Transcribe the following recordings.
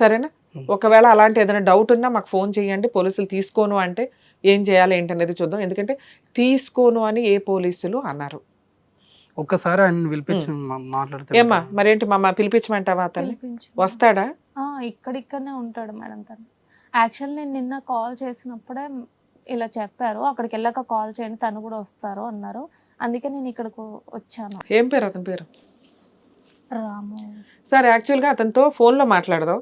సరేనా. ఒకవేళ అలాంటి ఏదైనా డౌట్ ఉన్నా మాకు ఫోన్ చేయండి పోలీసులు తీసుకోను అంటే ఏం చేయాలి ఏంటనేది చూద్దాం. ఎందుకంటే తీసుకోను అని ఏ పోలీసులు అన్నారు. ఒక్కసారి ఆయన పిలిపించి మా- మాట్లాడితే ఏమ్మా మరేంటి మమ్మ పిలిపించమంటావా అతన్ని. వస్తాడా? ఆ, ఇక్కడిక్కడనే ఉంటాడు మేడం తను. యాక్చువల్ నేను నిన్న కాల్ చేసినప్పుడే ఇలా చెప్పారు. అక్కడికి వెళ్ళాక కాల్ చేయండి తను కూడా వస్తారు అన్నారు. అందుకే నేను ఇక్కడికి వచ్చాను. ఏం పేరు అతని పేరు? రాము సరే యాక్చువల్గా అతనితో ఫోన్లో మాట్లాడదాం.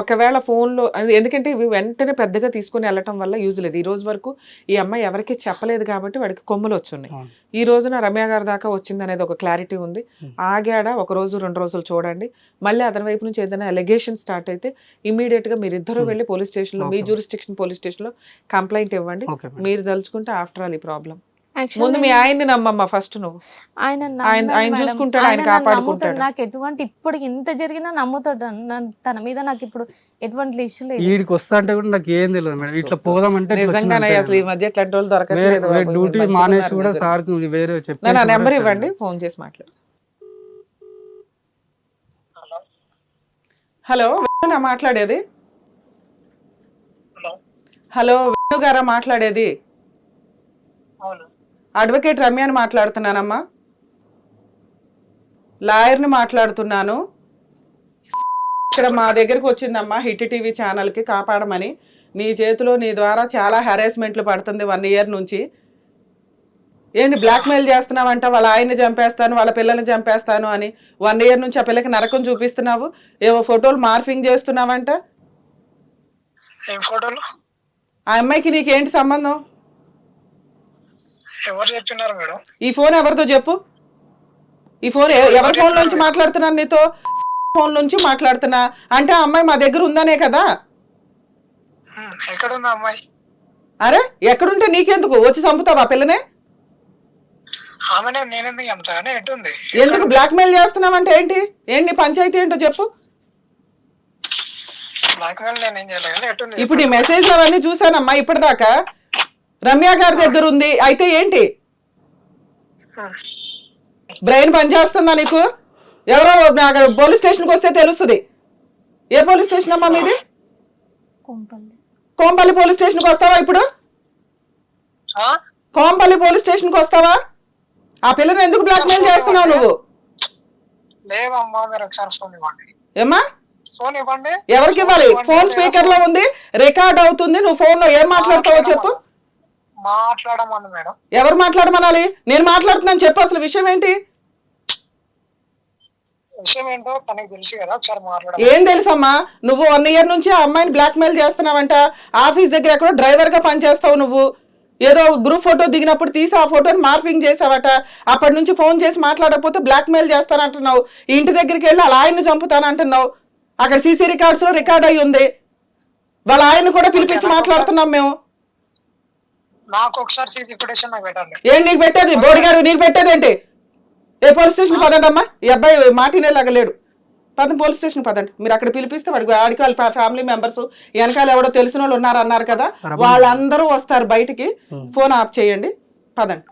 ఒకవేళ ఫోన్లో ఎందుకంటే ఇవి వెంటనే పెద్దగా తీసుకొని వెళ్ళటం వల్ల యూజ్ లేదు ఈ రోజు వరకు ఈ అమ్మాయి ఎవరికీ చెప్పలేదు కాబట్టి వాడికి కొమ్ములు వచ్చున్నాయి. ఈ రోజున రమ్య గారి దాకా వచ్చింది అనేది ఒక క్లారిటీ ఉంది. ఆగాడా ఒక రోజు రెండు రోజులు చూడండి మళ్ళీ అతని వైపు నుంచి ఏదైనా ఎలిగేషన్ స్టార్ట్ అయితే ఇమీడియట్గా మీరు ఇద్దరు Hmm. వెళ్ళి పోలీస్ స్టేషన్లో మీ. జూరిస్టిక్షన్ పోలీస్ స్టేషన్లో కంప్లైంట్ ఇవ్వండి. మీరు తలుచుకుంటే ఆఫ్టర్ ఆల్ ఈ ప్రాబ్లం ముందు మీ నేను- ఆయన్ని నమ్మమ్మ ఫస్ట్ నువ్వు. ఆయన ఆయన-. చూసుకుంటాడు, ఆయన కాపాడుకుంటాడు. నాకు ఎటువంటి ఇప్పుడు ఇంత జరిగినా నమ్ముతాడు. తన మీద నాకు ఇప్పుడు ఎటువంటి ఇష్యూ లేదు. ఈడికి వస్తా అంటే కూడా నాకు ఏం తెలియదు మేడం. ఇట్లా పోదామంటే ఇట్లా నిజంగానే. అసలు ఈ మధ్య ఇట్లాంటి వాళ్ళు దొరకట్లేదు. మీరు డ్యూటీ మానేసి కూడా. సార్ వేరే చెప్పి నా- నా నెంబర్ ఇవ్వండి ఫోన్ చేసి మాట్లాడు. హలో. వేణునా మాట్లాడేది? హలో. హలో వేణు గారా మాట్లాడేది? అవును. అడ్వకేట్ రమ్యని మాట్లాడుతున్నానమ్మా. లాయర్ని మాట్లాడుతున్నాను. ఇక్కడ మా దగ్గరకు వచ్చిందమ్మా హిట్ టీవీ ఛానల్కి కాపాడమని. నీ చేతిలో నీ ద్వారా చాలా హెరాస్మెంట్లు పడుతుంది వన్ ఇయర్ నుంచి. ఏంటి బ్లాక్మెయిల్ చేస్తున్నావంట వాళ్ళ ఆయన్ని చంపేస్తాను వాళ్ళ పిల్లల్ని చంపేస్తాను అని. వన్ ఇయర్ నుంచి ఆ పిల్లకి నరకం చూపిస్తున్నావు. ఏవో ఫోటోలు మార్ఫింగ్ చేస్తున్నావంట. ఆ అమ్మాయికి నీకేంటి సంబంధం? ఎవరు చెప్పినారు మేడం? ఈ ఫోన్ ఎవరితో చెప్పు? ఈ ఫోన్ ఎవరి ఫోన్ నుంచి మాట్లాడుతున్నాను నీతో? ఫోన్ నుంచి మాట్లాడుతున్నా. అంటే ఆ అమ్మాయి మా దగ్గర ఉందనే కదా? హ్మ్, ఎక్కడుంది ఆ అమ్మాయి? అరే ఎక్కడుంటే నీకెందుకు? వచ్చి చంపుతావా పిల్లనే? ఆమెనే నేనెందుకు ఎటుంది ఎందుకు బ్లాక్మెయిల్ చేస్తున్నావంటే ఏంటి? ఏంటి నీ పంచాయతీ ఏంటో చెప్పు. బ్లాక్ మెయిల్ నేను ఏం చేయలేదు కానీ ఎటుంది ఇప్పుడు ఈ మెసేజ్ అవన్నీ చూసానమ్మా ఇప్పటిదాకా. రమ్య గారి దగ్గర ఉంది. అయితే ఏంటి. బ్రెయిన్ పనిచేస్తుందా నీకు? ఎవరో పోలీస్ స్టేషన్కి వస్తే తెలుస్తుంది. ఏ పోలీస్ స్టేషన్ అమ్మా మీది? కొంపల్లి. కోంపల్లి పోలీస్ స్టేషన్కి వస్తావా ఇప్పుడు? ఆ? కోంపల్లి పోలీస్ స్టేషన్కి వస్తావా? ఆ పిల్లని ఎందుకు బ్లాక్మెయిల్ చేస్తున్నావు నువ్వు? ఏమ్మా? ఫోన్ ఇవ్వండి. ఎవరికి ఇవ్వాలి? ఫోన్ స్పీకర్లో ఉంది రికార్డ్ అవుతుంది. నువ్వు ఫోన్లో ఏం మాట్లాడతావో చెప్పు. మాట్లాడమను మేడం. ఎవరు మాట్లాడమనాలి? నేను మాట్లాడుతున్నాను చెప్పు అసలు విషయం ఏంటి? విషయం ఏంటో తనకి తెలుసు కదా ఒకసారి మాట్లాడ ఏం తెలుసమ్మా? నువ్వు వన్ ఇయర్ నుంచి ఆ అమ్మాయిని బ్లాక్మెయిల్ చేస్తున్నావంట. ఆఫీస్ దగ్గర ఎక్కడో డ్రైవర్గా పనిచేస్తావు నువ్వు. ఏదో గ్రూప్ ఫోటో దిగినప్పుడు తీసి ఆ ఫోటోని మార్ఫింగ్ చేసావట. అప్పటి నుంచి ఫోన్ చేసి మాట్లాడకపోతే బ్లాక్మెయిల్ చేస్తానంటున్నావు. ఇంటి దగ్గరికి వెళ్ళి అలా ఆయన్ని చంపుతానంటున్నావు. అక్కడ సీసీ రికార్డ్స్లో రికార్డ్ అయి ఉంది వాళ్ళ ఆయన కూడా పిలిపించి మాట్లాడుతున్నాం మేము. నాకు ఒకసారి సీసీ ఫుటేజ్ నాకు పెట్టండి. ఏం నీకు పెట్టేది? బోడిగాడు నీకు పెట్టేది ఏంటి? ఏ పోలీస్ స్టేషన్ పదండి అమ్మా ఈ అబ్బాయి మాటినేలాగా లేడు. పదండి పోలీస్ స్టేషన్ పదండి. మీరు అక్కడ పిలిపిస్తే వాడికి ఆడికి వాళ్ళ ఫ్యామిలీ మెంబర్స్ వెనకాల ఎవడో తెలిసిన వాళ్ళు ఉన్నారు అన్నారు కదా వాళ్ళందరూ వస్తారు బయటికి. ఫోన్ ఆఫ్ చేయండి. పదండి.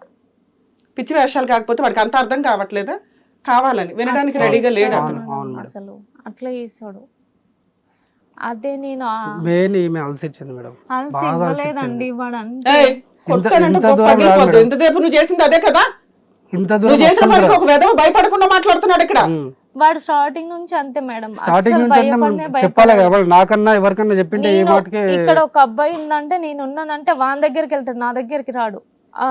పిచ్చి వేషాలు కాకపోతే వాడికి అంత అర్థం కావట్లేదా? కావాలని. వినడానికి రెడీగా లేడు అతను. అసలు అట్లా చేస్తాడు అదే నేను మెయిన్ ఈమె అలసి ఇచ్చింది మేడం. అలసి ఇవ్వలేదండి వాడు అంతే కొట్టానంటే పగిలిపోద్దు. నువ్వు చేసింది అదే కదా? ఇంత నువ్వు దూరం చేసిన వస్తుంది పనికి ఒక విధవ భయపడకుండా మాట్లాడుతున్నాడు ఇక్కడ. వాడు స్టార్టింగ్ నుంచి అంతే మేడం. స్టార్టింగ్ నుంచి చెప్పాలి. కదా నాకన్నా ఎవరికన్నా చెప్పింటే ఈ నేను మాటకి ఇక్కడ ఒక అబ్బాయి ఉందంటే నేను ఉన్నానంటే వాని దగ్గరికి వెళ్తాడు నా దగ్గరికి రాడు.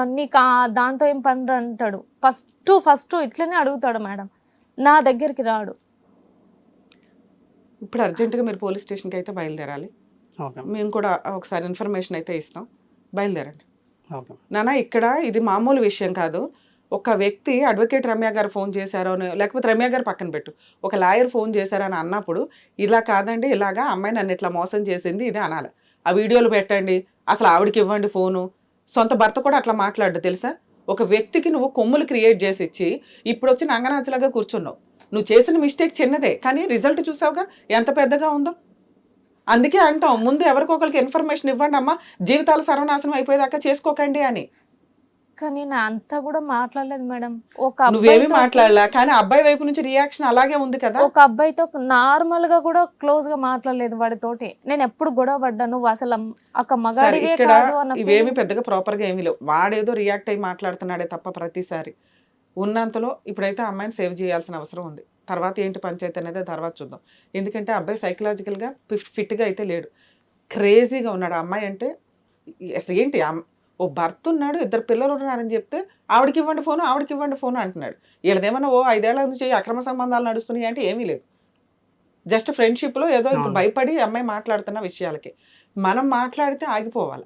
నీకు ఆ- దాంతో ఏం పని అంటాడు. ఫస్ట్ ఫస్ట్ ఇట్లనే అడుగుతాడు మేడం. నా దగ్గరికి రాడు. ఇప్పుడు అర్జెంటుగా మీరు పోలీస్ స్టేషన్కి అయితే బయలుదేరాలి. ఓకే. మేము కూడా ఒకసారి ఇన్ఫర్మేషన్ అయితే ఇస్తాం. బయలుదేరండి. ఓకే. నాన్న ఇక్కడ ఇది మామూలు విషయం కాదు. ఒక వ్యక్తి అడ్వకేట్ రమ్య గారు ఫోన్ చేశారో లేకపోతే రమ్య గారు పక్కన పెట్టు. ఒక లాయర్ ఫోన్ చేశారని అన్నప్పుడు ఇలా కాదండి ఇలాగా అమ్మాయి నన్ను ఇట్లా మోసం చేసింది ఇది అనాలి. ఆ వీడియోలు పెట్టండి. అసలు ఆవిడకి ఇవ్వండి ఫోను సొంత భర్త కూడా అట్లా మాట్లాడు తెలుసా? ఒక వ్యక్తికి నువ్వు కొమ్ములు క్రియేట్ చేసి ఇచ్చి ఇప్పుడు వచ్చి నంగనాచలాగా కూర్చున్నావు. నువ్వు చేసిన మిస్టేక్ చిన్నదే కానీ రిజల్ట్ చూసావుగా? ఎంత పెద్దగా ఉందో? అందుకే అంటాం ముందు ఎవరికొకరికి ఇన్ఫర్మేషన్ ఇవ్వండి అమ్మా జీవితాలు సర్వనాశనం అయిపోయేదాకా చేసుకోకండి అని. కానీ నా అంతా కూడా మాట్లాడలేదు మేడం. ఒక నువ్వేమి అబ్బాయితో- మాట్లాడలా? కానీ అబ్బాయి వైపు నుంచి రియాక్షన్ అలాగే ఉంది కదా? ఒక అబ్బాయితో నార్మల్గా కూడా క్లోజ్గా మాట్లాడలేదు వాడితోటి. నేను ఎప్పుడు గొడవ పడ్డా నువ్వు అసలు ఒక మగాడివే కాదు అన్న ఇవేమి పెద్దగా ప్రాపర్గా ఏమీ లేవు. వాడేదో రియాక్ట్ అయ్యి మాట్లాడుతున్నాడే తప్ప ప్రతిసారి. ఉన్నంతలో ఇప్పుడైతే అమ్మాయిని సేవ్ చేయాల్సిన అవసరం ఉంది. తర్వాత ఏంటి పంచాయతీ అనేది తర్వాత చూద్దాం. ఎందుకంటే అబ్బాయి సైకలాజికల్గా ఫిట్గా అయితే లేడు. క్రేజీగా ఉన్నాడు. అమ్మాయి అంటే అసలు ఏంటి? ఓ భర్త ఉన్నాడు ఇద్దరు పిల్లలు ఉన్నారని చెప్తే ఆవిడకి ఇవ్వండి ఫోన్ ఆవిడకి ఇవ్వండి ఫోన్ అంటున్నాడు. వీళ్ళదేమన్నా ఓ ఐదేళ్ళ నుంచి అక్రమ సంబంధాలు నడుస్తున్నాయి అంటే ఏమీ లేదు. జస్ట్ ఫ్రెండ్షిప్లో ఏదో ఇంక. భయపడి అమ్మాయి మాట్లాడుతున్న విషయాలకి. మనం మాట్లాడితే ఆగిపోవాలి.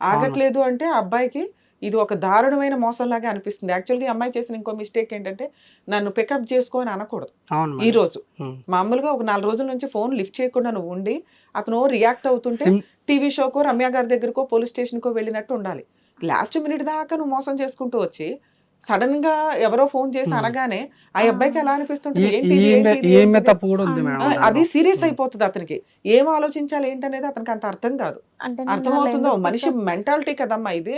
ఆగట్లేదు అంటే అబ్బాయికి ఇది ఒక దారుణమైన మోసంలాగా అనిపిస్తుంది. యాక్చువల్గా ఈ అమ్మాయి చేసిన ఇంకో మిస్టేక్ ఏంటంటే నన్ను పికప్ చేసుకో అని అనకూడదు. అవును ఈ. రోజు. మామూలుగా ఒక నాలుగు రోజుల నుంచి ఫోన్ లిఫ్ట్ చేయకుండా నువ్వు ఉండి అతను రియాక్ట్ అవుతుంటే టీవీ షోకో రమ్య గారి దగ్గరకో పోలీస్ స్టేషన్కో వెళ్ళినట్టు ఉండాలి. లాస్ట్ మినిట్ దాకా నువ్వు మోసం చేసుకుంటూ వచ్చి సడన్గా ఎవరో ఫోన్ చేసి. అనగానే ఆ అబ్బాయికి ఎలా అనిపిస్తుంటుంది. అది సీరియస్. అయిపోతుంది అతనికి. ఏం ఆలోచించాలి ఏంటనేది అతనికి అంత అర్థం కాదు. అలా ఎందుకు మనిషి మెంటాలిటీ కదమ్మా ఇది.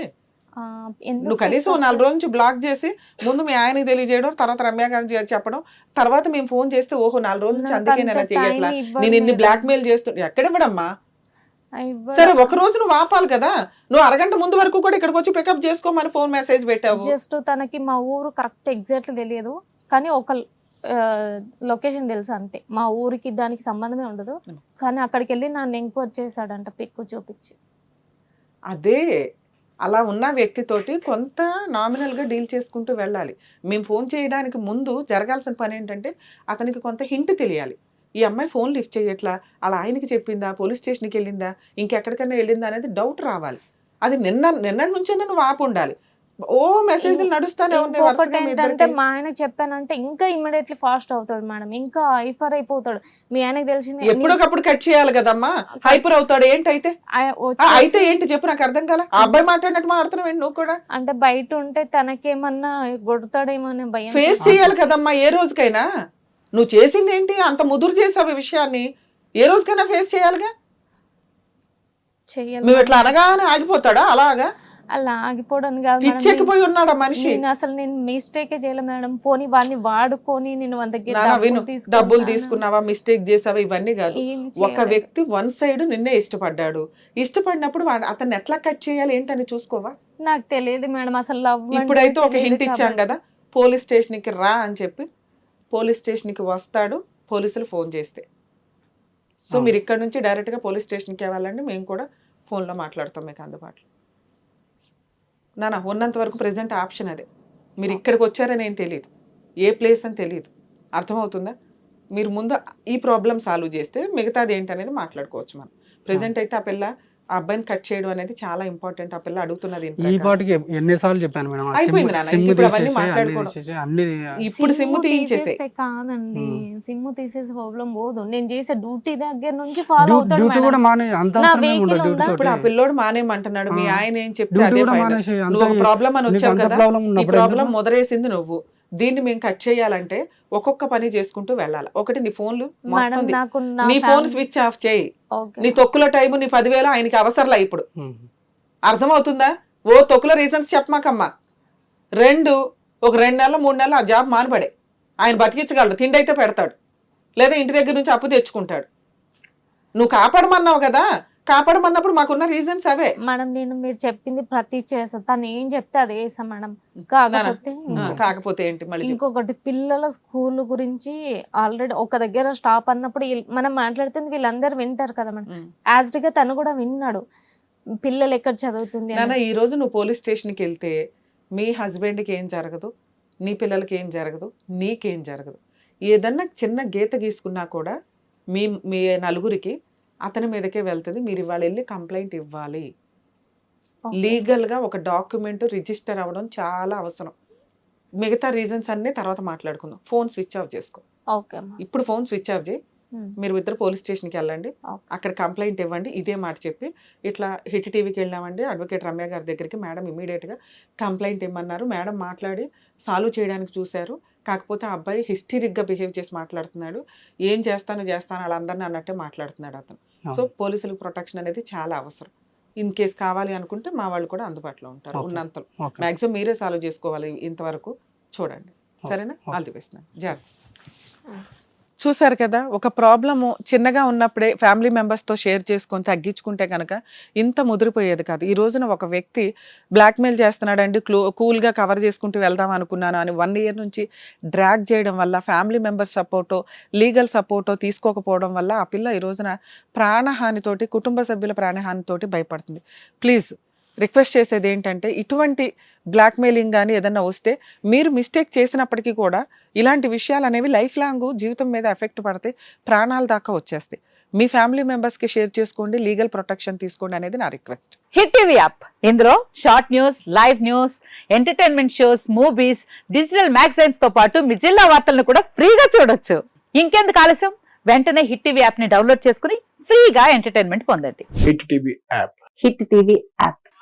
నువ్వు కనీసం నాలుగు రోజుల నుంచి బ్లాక్ చేసి ముందు మీ ఆయనకి తెలియజేయడం తర్వాత రమ్య గారికి చే- చెప్పడం తర్వాత మేము ఫోన్ చేస్తే ఓహో నాలుగు రోజుల నుంచి అందుకే నేను ఇవ్వరు నేను ఇన్ని. బ్లాక్ మెయిల్ చేస్తు ఎక్కడ ఇవ్వడమ్మా ఆ, ఇవ్వరు. సరే ఒక రోజు నువ్వు ఆపాలి కదా. నువ్వు అరగంట ముందు వరకు కూడా ఇక్కడికి వచ్చి పికప్ చేసుకోమని ఫోన్ మెసేజ్ పెట్టావు. జస్ట్ తనకి మా ఊరు కరెక్ట్ ఎగ్జాక్ట్ తెలియదు. కానీ ఒక లొకేషన్ తెలుసు అంతే. మా ఊరికి దానికి సంబంధమే ఉండదు. కానీ అక్కడికి వెళ్ళి నన్ను ఎంక్వైరీ చేశాడంట పిక్కు చూపించి. అదే. అలా ఉన్న వ్యక్తితోటి కొంత నామినల్గా డీల్ చేసుకుంటూ వెళ్ళాలి. మేము ఫోన్ చేయడానికి ముందు జరగాల్సిన పని ఏంటంటే అతనికి కొంత హింట్ తెలియాలి. ఈ అమ్మాయి ఫోన్ లిఫ్ట్ చేయట్లా? అలా ఆయనకి చెప్పిందా? పోలీస్ స్టేషన్కి వెళ్ళిందా? ఇంకెక్కడికైనా వెళ్ళిందా అనేది డౌట్ రావాలి. అది నిన్న నిన్నటి నుంచే నువ్వు ఆపు ఉండాలి ఓ మెసేజ్లు నడుస్తానే ఇంకొకటి ఏంటంటే. మా ఆయన చెప్పానంటే ఇంకా ఇమ్మీడియట్లీ ఫాస్ట్ అవుతాడు మేడం. ఇంకా హైఫర్ అయిపోతాడు. మీ ఆయనకి తెలిసింది ఎప్పటికప్పుడు కట్ చేయాలి కదమ్మా. హైపర్ అవుతాడు. ఏంటైతే? అయితే ఏంటి చెప్పు నాకు అర్థం కాల? అబ్బాయి మాట్లాడినట్టు మాట్లాడుతున్నావు నువ్వు కూడా? అంటే బయట ఉంటే తనకేమన్నా కొడతాడేమో అనే భయం ఫేస్ చేయాలి కదమ్మా ఏ రోజుకైనా. నువ్వు చేసింది ఏంటి? అంత ముదురు చేసావు ఈ విషయాన్ని. ఏ రోజుకైనా ఫేస్ చేయాలిగా? చెయ్యాలి. నువ్వు ఇట్లా అనగానే ఆగిపోతాడా? అలాగా? అలా ఆగిపోవడం కాదు ఉన్నాడు మనిషి? నేను అసలు నేను మిస్టేకే చేయలే మేడం. పోనీ వాడిని వాడుకొని నేను విను డబ్బులు తీసుకున్నావా? మిస్టేక్ చేసావా? ఇవన్నీ కాదు. ఒక. వ్యక్తి వన్ సైడ్ నిన్నే ఇష్టపడ్డాడు. ఇష్టపడినప్పుడు వాడు అతన్ని ఎట్లా కట్ చేయాలి ఏంటని చూసుకోవా? నాకు తెలియదు మేడం. అసలు లవ్ ఇప్పుడైతే ఒక హింట్ ఇచ్చాం కదా. పోలీస్ స్టేషన్కి రా అని చెప్పి పోలీస్ స్టేషన్కి వస్తాడు. పోలీసులు ఫోన్ చేస్తే. సో. మీరు ఇక్కడ నుంచి డైరెక్ట్గా పోలీస్ స్టేషన్కి వెళ్ళాలండి మేము కూడా ఫోన్లో మాట్లాడతాం మీకు అందుబాటులో. నానా ఉన్నంత వరకు ప్రజెంట్ ఆప్షన్ అదే. మీరు ఇక్కడికి వచ్చారని ఏం తెలియదు ఏ ప్లేస్ అని తెలియదు అర్థమవుతుందా? మీరు ముందు ఈ ప్రాబ్లం సాల్వ్ చేస్తే మిగతాది ఏంటనేది మాట్లాడుకోవచ్చు మనం. ప్రజెంట్ అయితే ఆ పిల్ల అబ్బాయిని కట్ చేయడం అనేది చాలా ఇంపార్టెంట్ ఆ పిల్ల అడుగుతున్నది ఈ. పాటికి ఎన్నిసార్లు చెప్పాను మేడం అయిపోయింది నాన్న, ఇప్పుడు అవన్నీ తీసేసి అన్ని మాట్లాడుకోవడం. తీసేసి అన్ని ఇప్పుడు సిమ్ తీయించేసే తీసేస్తే కాదండి. సిమ్ తీసేసి ప్రాబ్లం పోదు నేను చేసే డ్యూటీ దగ్గర నుంచి ఫాలో అవుతాడు డ్యూటీ మేడం. కూడా మానే అంత నా అవసరం ఏమి vehicle ఉండదు ఉందా? డ్యూటీ ఇప్పుడు ఆ. పిల్లోడు మానేమంటున్నాడు మీ. ఆయన ఏం చెప్తే డ్యూటీ అదే కూడా ఫైనల్ మానేసి అంత నువ్వు ఒక ప్రాబ్లం అని నీకు వచ్చావు అంత కదా ఈ ఉన్నప్పుడు ప్రాబ్లం ఎందుకు? మొదలేసింది నువ్వు దీన్ని మేము కట్ చేయాలంటే ఒక్కొక్క పని చేసుకుంటూ వెళ్ళాలి. ఒకటి నీ ఫోన్లు మొత్తం నా ఫోన్ స్విచ్ ఆఫ్ చేయి. నీ తొక్కుల టైం నీ పదివేలు ఆయనకి అవసరంలా ఇప్పుడు. అర్థమవుతుందా? ఓ తొక్కుల రీజన్స్ చెప్పమాకమ్మా. రెండు ఒక రెండు నెలలు మూడు నెలలు ఆ జాబ్ మానబడే. ఆయన బతికించగలడు తిండి అయితే పెడతాడు. లేదా ఇంటి దగ్గర నుంచి అప్పు తెచ్చుకుంటాడు. నువ్వు కాపాడమన్నావు కదా? కాపాడమన్నప్పుడు మాకున్న రీజన్స్ అవే. మేడం నేను మీరు చెప్పింది ప్రతి చేస్తా. తను ఏం చెప్తే అది వేసా మేడం. కాకపోతే కాకపోతే ఏంటి మళ్ళీ. ఇంకొకటి పిల్లల స్కూల్ గురించి ఆల్రెడీ ఒక దగ్గర స్టాప్ అన్నప్పుడు మనం మాట్లాడుతుంది వీళ్ళందరూ వింటారు కదా మేడం. ఉమ్. యాజ్గా తను కూడా విన్నాడు. పిల్లలు ఎక్కడ చదువుతుంది ఈ రోజు నువ్వు పోలీస్ స్టేషన్కి వెళ్తే మీ హస్బెండ్కి ఏం జరగదు? నీ పిల్లలకి ఏం జరగదు? నీకేం జరగదు? ఏదన్నా చిన్న గీత గీసుకున్నా కూడా మీ మీ నలుగురికి అతని మీదకే వెళ్తుంది. మీరు ఇవాళ వెళ్ళి కంప్లైంట్ ఇవ్వాలి. లీగల్గా ఒక డాక్యుమెంట్ రిజిస్టర్ అవ్వడం చాలా అవసరం. మిగతా రీజన్స్ అన్నీ తర్వాత మాట్లాడుకుందాం. ఫోన్ స్విచ్ ఆఫ్ చేసుకో. ఓకే. ఇప్పుడు ఫోన్ స్విచ్ ఆఫ్ చేయి. మీరు ఇద్దరు పోలీస్ స్టేషన్కి వెళ్ళండి. అక్కడ కంప్లైంట్ ఇవ్వండి. ఇదే మాట చెప్పి ఇట్లా హిట్ టీవీకి వెళ్ళామండి. అడ్వకేట్ రమ్య గారి దగ్గరికి మేడం ఇమీడియట్గా కంప్లైంట్ ఇమ్మన్నారు. మేడం మాట్లాడి సాల్వ్ చేయడానికి చూశారు. కాకపోతే ఆ అబ్బాయి హిస్టరిక్గా బిహేవ్ చేసి మాట్లాడుతున్నాడు. ఏం చేస్తాను చేస్తాను వాళ్ళందరినీ అన్నట్టే మాట్లాడుతున్నాడు అతను. సో. పోలీసులకు ప్రొటెక్షన్ అనేది చాలా అవసరం. ఇన్ కేస్ కావాలి అనుకుంటే మా వాళ్ళు కూడా అందుబాటులో ఉంటారు. ఉన్నంతలో. ఓకే. మాక్సిమం మీరే సాల్వ్ చేసుకోవాలి ఇంతవరకు. చూడండి. సరేనా. All the best. జాగ్రత్త. చూసారు కదా ఒక ప్రాబ్లము చిన్నగా ఉన్నప్పుడే ఫ్యామిలీ మెంబర్స్తో షేర్ చేసుకొని తగ్గించుకుంటే కనుక ఇంత ముదిరిపోయేది కాదు. ఈ రోజున ఒక వ్యక్తి బ్లాక్మెయిల్ చేస్తున్నాడండి క్లో కూల్గా కవర్ చేసుకుంటూ వెళ్దాం అనుకున్నాను అని వన్ ఇయర్ నుంచి డ్రాగ్ చేయడం వల్ల ఫ్యామిలీ మెంబర్స్ సపోర్టో లీగల్ సపోర్టో తీసుకోకపోవడం వల్ల ఆ పిల్ల ఈ రోజున ప్రాణహానితోటి కుటుంబ సభ్యుల ప్రాణహానితోటి భయపడుతుంది. ప్లీజ్ రిక్వెస్ట్ చేసేది ఏంటంటే ఇటువంటి బ్లాక్మెయిలింగ్ కానీ ఏదన్నా వస్తే మీరు మిస్టేక్ చేసినప్పటికీ కూడా ఇలాంటి విషయాలు అనేవి లైఫ్ లాంగ్ జీవితం మీద ఎఫెక్ట్ పడితే ప్రాణాల దాకా వచ్చేస్తాయి. మీ ఫ్యామిలీ మెంబర్స్కి షేర్ చేసుకోండి లీగల్ ప్రొటెక్షన్ తీసుకోండి అనేది నా రిక్వెస్ట్. Hit TV app. ఇందులో short news live news entertainment shows movies digital మ్యాగజైన్స్తో పాటు మీ జిల్లా వార్తలను కూడా ఫ్రీగా చూడొచ్చు. ఇంకెందుకు ఆలస్యం? వెంటనే హిట్ టీవీ యాప్ని డౌన్లోడ్ చేసుకుని ఫ్రీగా ఎంటర్టైన్మెంట్ పొందండి. Hit TV app. Hit TV app.